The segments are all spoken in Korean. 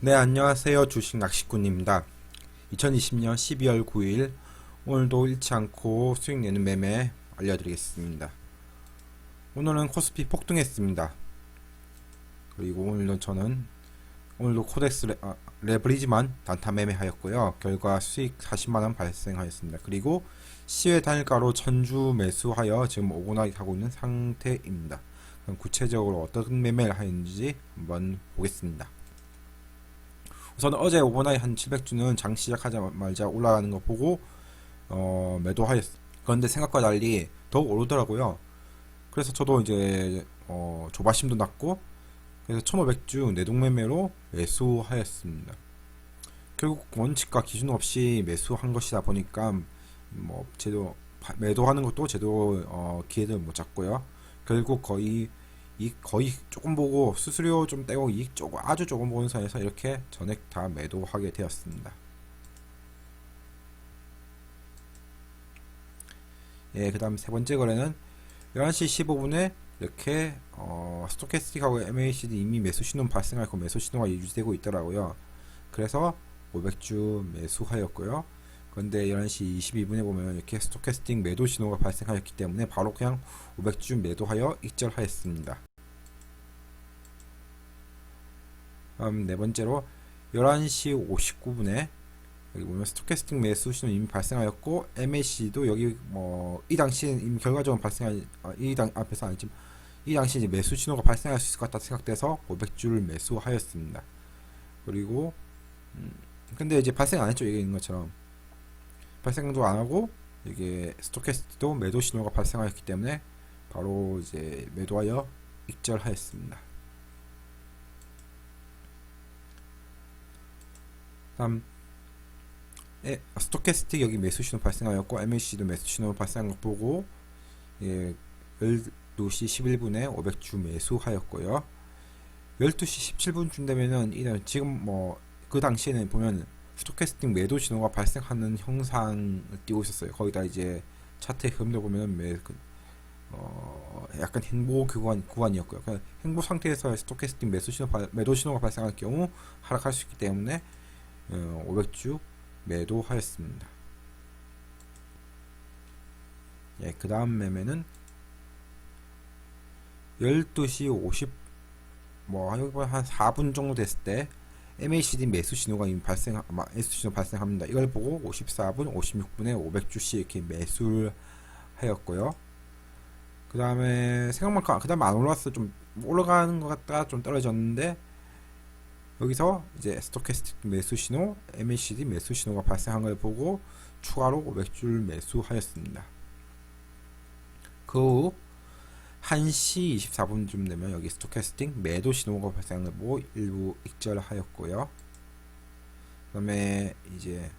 네, 안녕하세요. 주식 낚시꾼입니다. 2020년 12월 9일 오늘도 잃지 않고 수익 내는 매매 알려드리겠습니다. 오늘은 코스피 폭등했습니다. 그리고 오늘도 저는 오늘도 코덱스 레, 아, 레버리지만 단타 매매하였고요. 결과 수익 40만원 발생하였습니다. 그리고 시외 단일가로 천주 매수하여 지금 오고나게 하고 있는 상태입니다. 그럼 구체적으로 어떤 매매를 하는지 한번 보겠습니다. 우선 어제 오버나잇 한 700주는 장 시작하자마자 올라가는 거 보고 어, 매도하였. 그런데 생각과 달리 더 오르더라고요. 그래서 저도 이제 어, 조바심도 났고 그래서 1500주 내동매매로 매수하였습니다. 결국 원칙과 기준 없이 매수한 것이다 보니까 뭐 제도 매도하는 것도 제대로 어, 기회를 못 잡고요. 결국 거의 이 거의 조금 보고 수수료 좀 떼고 이익 조금 아주 조금 보는 선에서 이렇게 전액 다 매도하게 되었습니다. 예, 그 다음 세 번째 거래는 11시 15분에 이렇게 어, 스토캐스틱하고 MACD 이미 매수 신호 발생하고 매수 신호가 유지되고 있더라고요. 그래서 500주 매수하였고요. 그런데 11시 22분에 보면 이렇게 스토캐스틱 매도 신호가 발생하였기 때문에 바로 그냥 500주 매도하여 익절하였습니다. 다음 네 번째로 11시 59분에 여기 보면 스토캐스틱 매수 신호 이미 발생하였고 MAC도 여기 뭐 이 당시엔 이미 결과적으로 발생한 아, 이당 앞에서 아니지만 이 당시 이제 매수 신호가 발생할 수 있을 것 같다 생각돼서 500주를 매수하였습니다. 그리고 음, 근데 이제 발생 안 했죠 이게 있는 것처럼 발생도 안 하고 이게 스토캐스틱도 매도 신호가 발생하였기 때문에 바로 이제 매도하여 익절하였습니다. 다음 에, 스토캐스틱 여기 매수 신호 발생하였고 MAC도 매수 신호 발생한 거 보고 예, 12시 11분에 500주 매수하였고요. 12시 17분쯤 되면은 이는 지금 뭐 그 당시에는 보면 스토캐스틱 매도 신호가 발생하는 형상을 띄고 있었어요. 거기다 이제 차트의 흐름도 보면 매, 그, 어, 약간 행보 구간, 구간이었고요. 그러니까 행보 상태에서 스토캐스틱 매수 신호, 매도 신호가 발생할 경우 하락할 수 있기 때문에 어, 500주 매도하였습니다. 예, 그 다음 매매는 12시 50, 뭐, 한 4분 정도 됐을 때, MACD 매수 신호가 이미 발생, 매수 신호 발생합니다. 이걸 보고 54분, 56분에 500주씩 이렇게 매수를 하였고요. 그 다음에 생각만큼, 그 다음에 안 올라왔어. 좀 올라가는 것 같다가 좀 떨어졌는데, 여기서 이제 스토캐스틱 매수 신호, MACD 매수 신호가 발생한 걸 보고 추가로 500줄 매수하였습니다. 그 후 1시 24분쯤 되면 여기 스토캐스틱 매도 신호가 발생한 걸 보고 일부 익절하였고요. 그 다음에 이제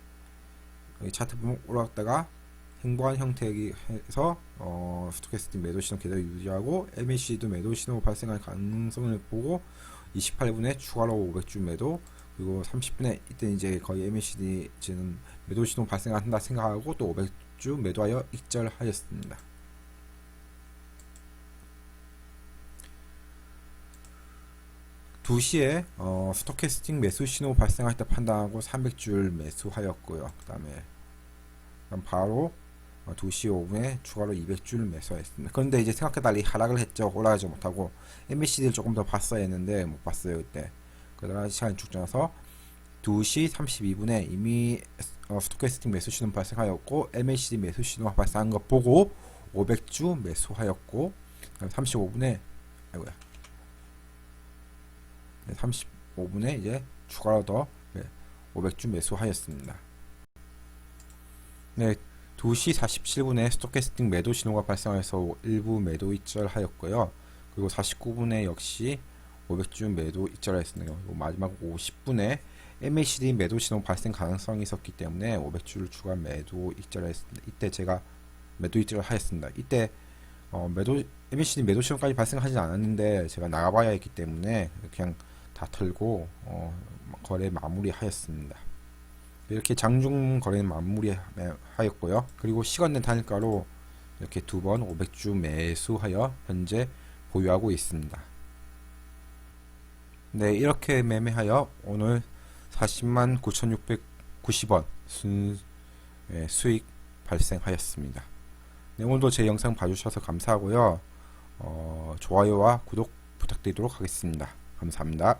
여기 차트 보면 올라갔다가 행보한 형태에서 어, 스토캐스틱 매도 신호 계속 유지하고 MACD도 매도 신호 발생할 가능성을 보고 28분에 추가로 500주 매도 그리고 30분에 이때 이제 거의 MACD 지금 매도 신호 발생한다 생각하고 또 500주 매도하여 익절하였습니다. 두시에 어, 스토캐스틱 매수 신호 발생할 때 판단하고 300줄 매수하였고요. 그 다음에 바로 2시 5분에 추가로 200줄 매수했습니다. 그런데 이제 생각해 달리 하락을 했죠. 올라가지 못하고 MACD를 조금 더 봤어야 했는데 못 봤어요 그때. 그러다가 시간이 쭉 지나서 2시 32분에 이미 어, 스토캐스틱 매수 신호 발생하였고 MACD 매수 신호가 발생한 거 보고 500주 매수하였고 35분에 아이고야 35분에 이제 추가로 더 500주 매수하였습니다. 네, 2시 47분에 스토캐스틱 매도 신호가 발생해서 일부 매도 입절하였고요. 그리고 49분에 역시 500주 매도 입절하였습니다. 그리고 마지막 50분에 MACD 매도 신호 발생 가능성이 있었기 때문에 500주를 추가 매도 입절하였습니다. 이때 제가 매도 입절을 하였습니다. 이때 어, 매도 MACD 매도 신호까지 발생하지 않았는데 제가 나가봐야 했기 때문에 그냥 다 털고 어, 거래 마무리하였습니다. 이렇게 장중 거래는 마무리하였고요. 그리고 시간된 단일가로 이렇게 두 번 500주 매수하여 현재 보유하고 있습니다. 네, 이렇게 매매하여 오늘 40만 9,690원 순, 예, 수익 발생하였습니다. 네, 오늘도 제 영상 봐주셔서 감사하고요. 어, 좋아요와 구독 부탁드리도록 하겠습니다. 감사합니다.